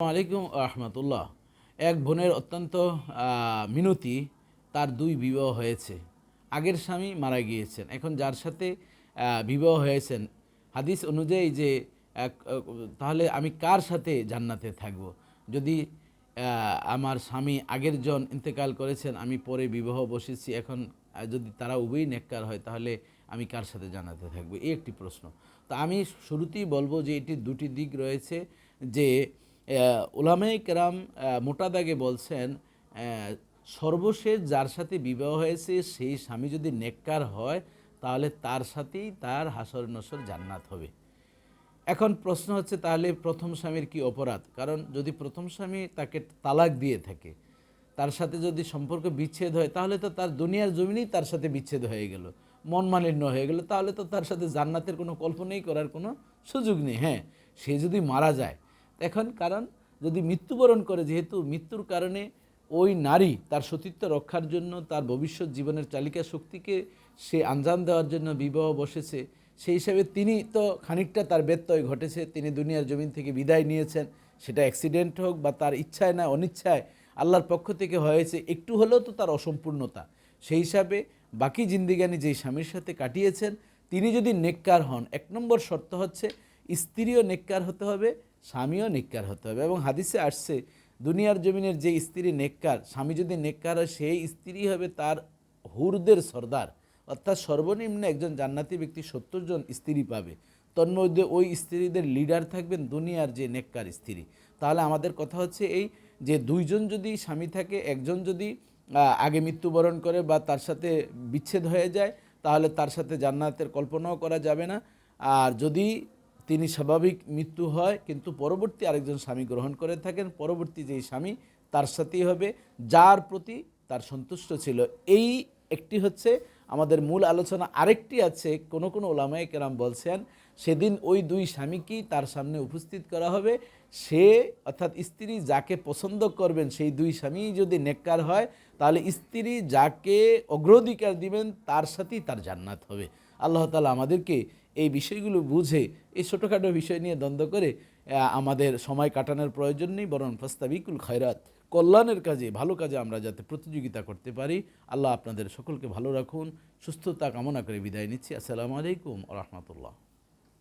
আলাইকুম রহমতুল্লাহ। এক বোনের অত্যন্ত মিনতি তার দুই বিবাহ হয়েছে। আগের স্বামী মারা গিয়েছেন। এখন যার সাথে বিবাহ হয়েছেন, হাদিস অনুযায়ী যে তাহলে আমি কার সাথে জান্নাতে থাকব? যদি আমার স্বামী আগের জন ইন্তেকাল করেছেন, আমি পরে বিবাহ বসেছি, এখন যদি তারা উভয়ই নেককার হয়, তাহলে আমি কার সাথে জানাতে থাকব? এই একটি প্রশ্ন। তো আমি শুরুতেই বলব যে, এটি দুটি দিক রয়েছে যে ওলামাই কেরাম মোটা দাগে বলছেন সর্বশেষ যার সাথে বিবাহ হয়েছে, সেই স্বামী যদি নেককার হয়, তাহলে তার সাথেই তার হাসর নসর জান্নাত হবে। এখন প্রশ্ন হচ্ছে, তাহলে প্রথম স্বামীর কি অপরাধ? কারণ যদি প্রথম স্বামী তাকে তালাক দিয়ে থাকে, তার সাথে যদি সম্পর্ক বিচ্ছেদ হয়, তাহলে তো তার দুনিয়ার জমিনেই তার সাথে বিচ্ছেদ হয়ে গেল, মন মালিন্য হয়ে গেল, তাহলে তো তার সাথে জান্নাতের কোনো কল্পনাই করার কোনো সুযোগ নেই। হ্যাঁ সে যদি মারা যায় এখন কারণ যদি মৃত্যুবরণ করে, যেহেতু মৃত্যুর কারণে ওই নারী তার সতীত্ব রক্ষার জন্য, তার ভবিষ্যৎ জীবনের চালিকা শক্তিকে সে আঞ্জাম দেওয়ার জন্য বিবাহ বসেছে, সেই হিসাবে তিনি তো খানিকটা তার ব্যত্যয় ঘটেছে, তিনি দুনিয়ার জমিন থেকে বিদায় নিয়েছেন, সেটা অ্যাক্সিডেন্ট হোক বা তার ইচ্ছায় না অনিচ্ছায় আল্লাহর পক্ষ থেকে হয়েছে, একটু হলেও তো তার অসম্পূর্ণতা। সেই হিসাবে বাকি জিন্দিগানি যেই স্বামীর সাথে কাটিয়েছেন, তিনি যদি নেককার হন, এক নম্বর শর্ত হচ্ছে স্ত্রীও নেককার হতে হবে স্বামীও নেককার হতে হবে। এবং হাদিসে আসছে, দুনিয়ার জমিনের যে স্ত্রী নেককার, স্বামী যদি নেককার হয়, সেই স্ত্রী হবে তার হুরদের সর্দার। অর্থাৎ সর্বনিম্ন একজন জান্নাতি ব্যক্তি সত্তর জন স্ত্রী পাবে। তন্মধ্যে ওই স্ত্রীদের লিডার থাকবেন দুনিয়ার যে নেককার স্ত্রী। তাহলে আমাদের কথা হচ্ছে এই যে দুইজন যদি স্বামী থাকে, একজন যদি আগে মৃত্যুবরণ করে বা তার সাথে বিচ্ছেদ হয়ে যায়, তাহলে তার সাথে জান্নাতের কল্পনাও করা যাবে না। আর যদি তিনি স্বাভাবিক মৃত্যু হয়, কিন্তু পরবর্তী আরেকজন স্বামী গ্রহণ করে থাকেন। পরবর্তী যেই স্বামী, তার সাথেই হবে। যার প্রতি তার সন্তুষ্ট ছিল। এই একটি হচ্ছে আমাদের মূল আলোচনা। আরেকটি আছে, কোন কোন ওলামায়ে কেরাম বলছেন, সেদিন ওই দুই স্বামীকেই তার সামনে উপস্থিত করা হবে। সে অর্থাৎ স্ত্রী যাকে পছন্দ করবেন, সেই দুই স্বামী যদি নেককার হয়, তাহলে স্ত্রী যাকে অগ্রাধিকার দিবেন, তার সাথেই তার জান্নাত হবে। আল্লাহ তালা আমাদেরকে এই বিষয়গুলো বুঝে, এই ছোটোখাটো বিষয় নিয়ে দ্বন্দ্ব করে আমাদের সময় কাটানোর প্রয়োজন নেই, বরং প্রস্তাবিকুল খয়রাত। কল্যাণের কাজে, ভালো কাজে আমরা যাতে প্রতিযোগিতা করতে পারি। আল্লাহ আপনাদের সকলকে ভালো রাখুন, সুস্থতা কামনা করে বিদায় নিচ্ছি। আসসালামু আলাইকুম রহমতুল্লাহ।